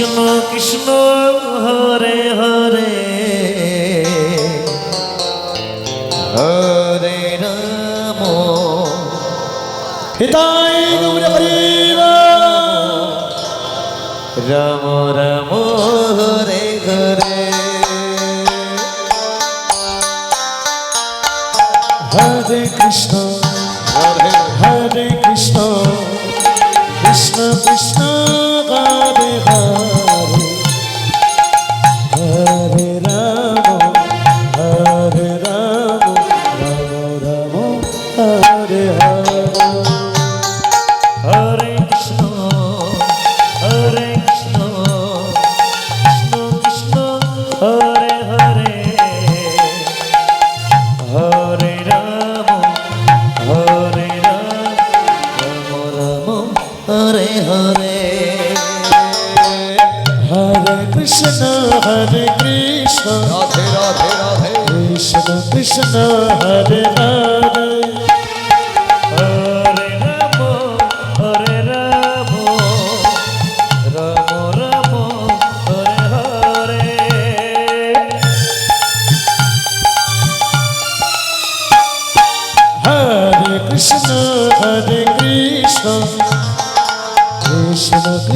কৃষ্ণ কৃষ্ণ হরে হরে। হরে রাম। হিতাই রাম রাম হরে হরে। হরে কৃষ্ণ।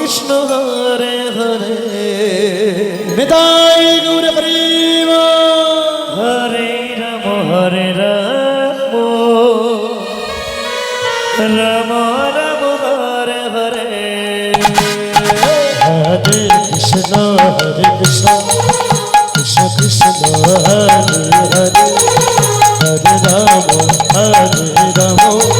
কৃষ্ণ হরে হরে। নিতাই গৌর প্রেম। হরে রাম হরে রাম। রাম রাম হরে হরে। হরে কৃষ্ণ হরে কৃষ্ণ। কৃষ্ণ কৃষ্ণ হরে হরে। হরে রাম হরে রাম।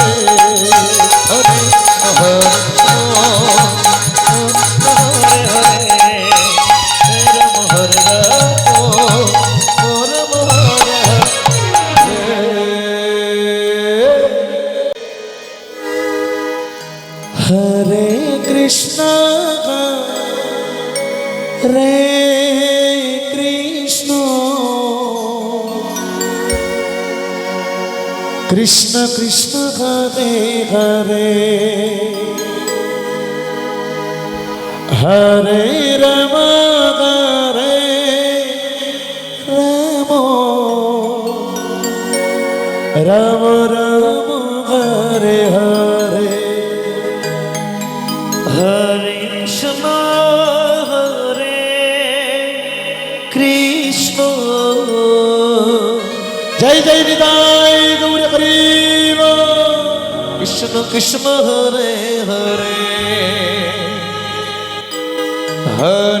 হরে কৃষ্ণ রে কৃষ্ণ কৃষ্ণ কৃষ্ণ হরে হরে হরে রাম হরে রাম রাম কৃষ্ণ। জয় জয় নিতাই গৌর হরিব কৃষ্ণ কৃষ্ণ হরে হরে। হরে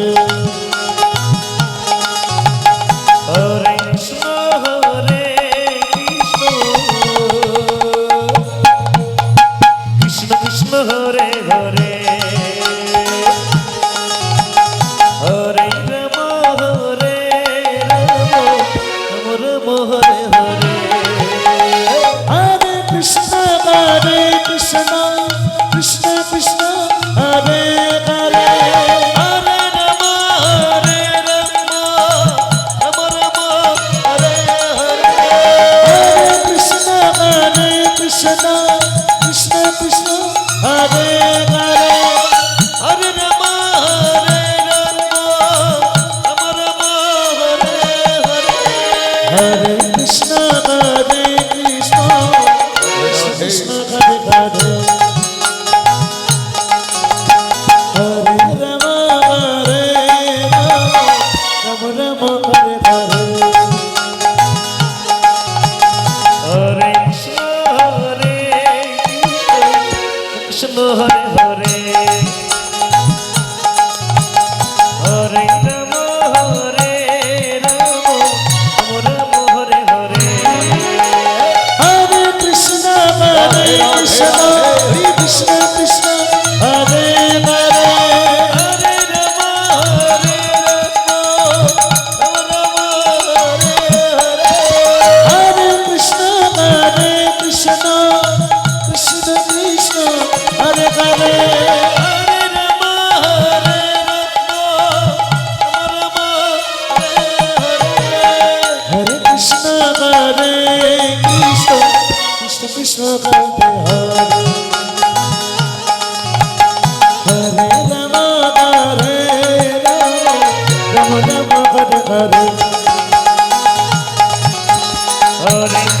রাধে হরে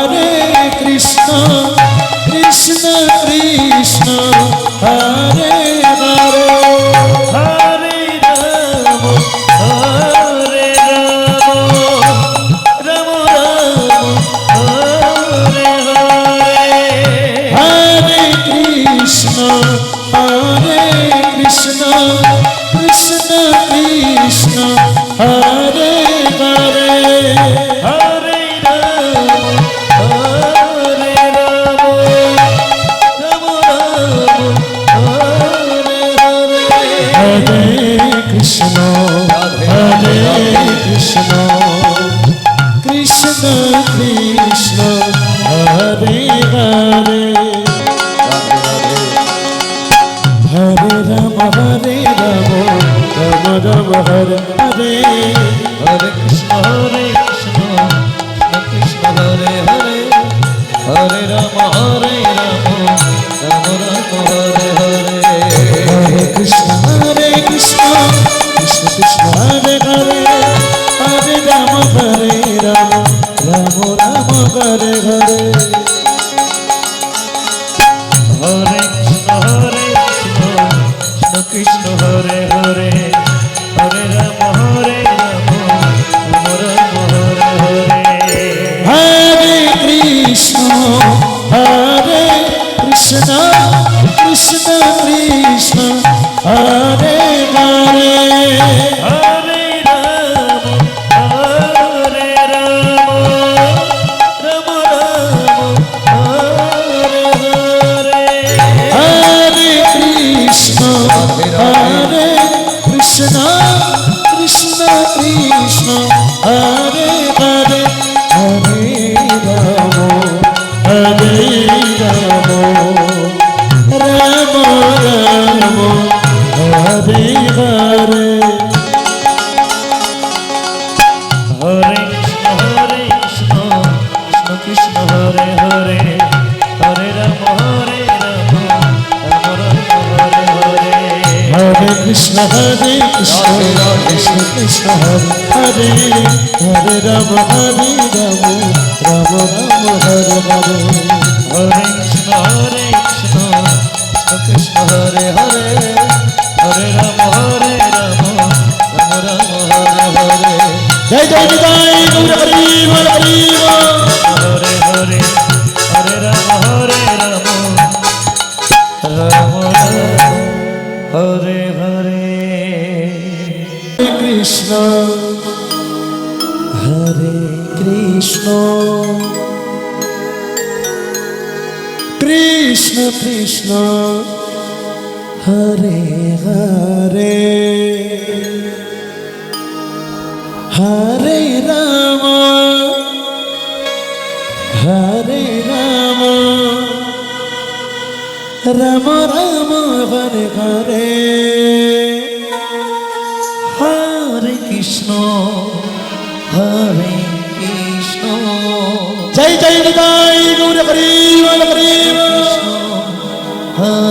কৃষ্ণ কৃষ্ণ হরে কৃষ্ণ হরে হরে হরে রাম হরে রাম। রাম রাম, হরে হরে। হরে কৃষ্ণ হরে কৃষ্ণ। জয় জয় নিতাই গৌর, হরি। হরে হরে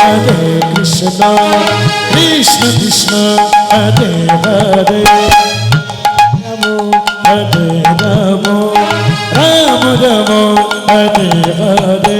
হরে কৃষ্ণ কৃষ্ণ কৃষ্ণ হরে হরে হরে কৃষ্ণ হরে কৃষ্ণ রাম রাম রাম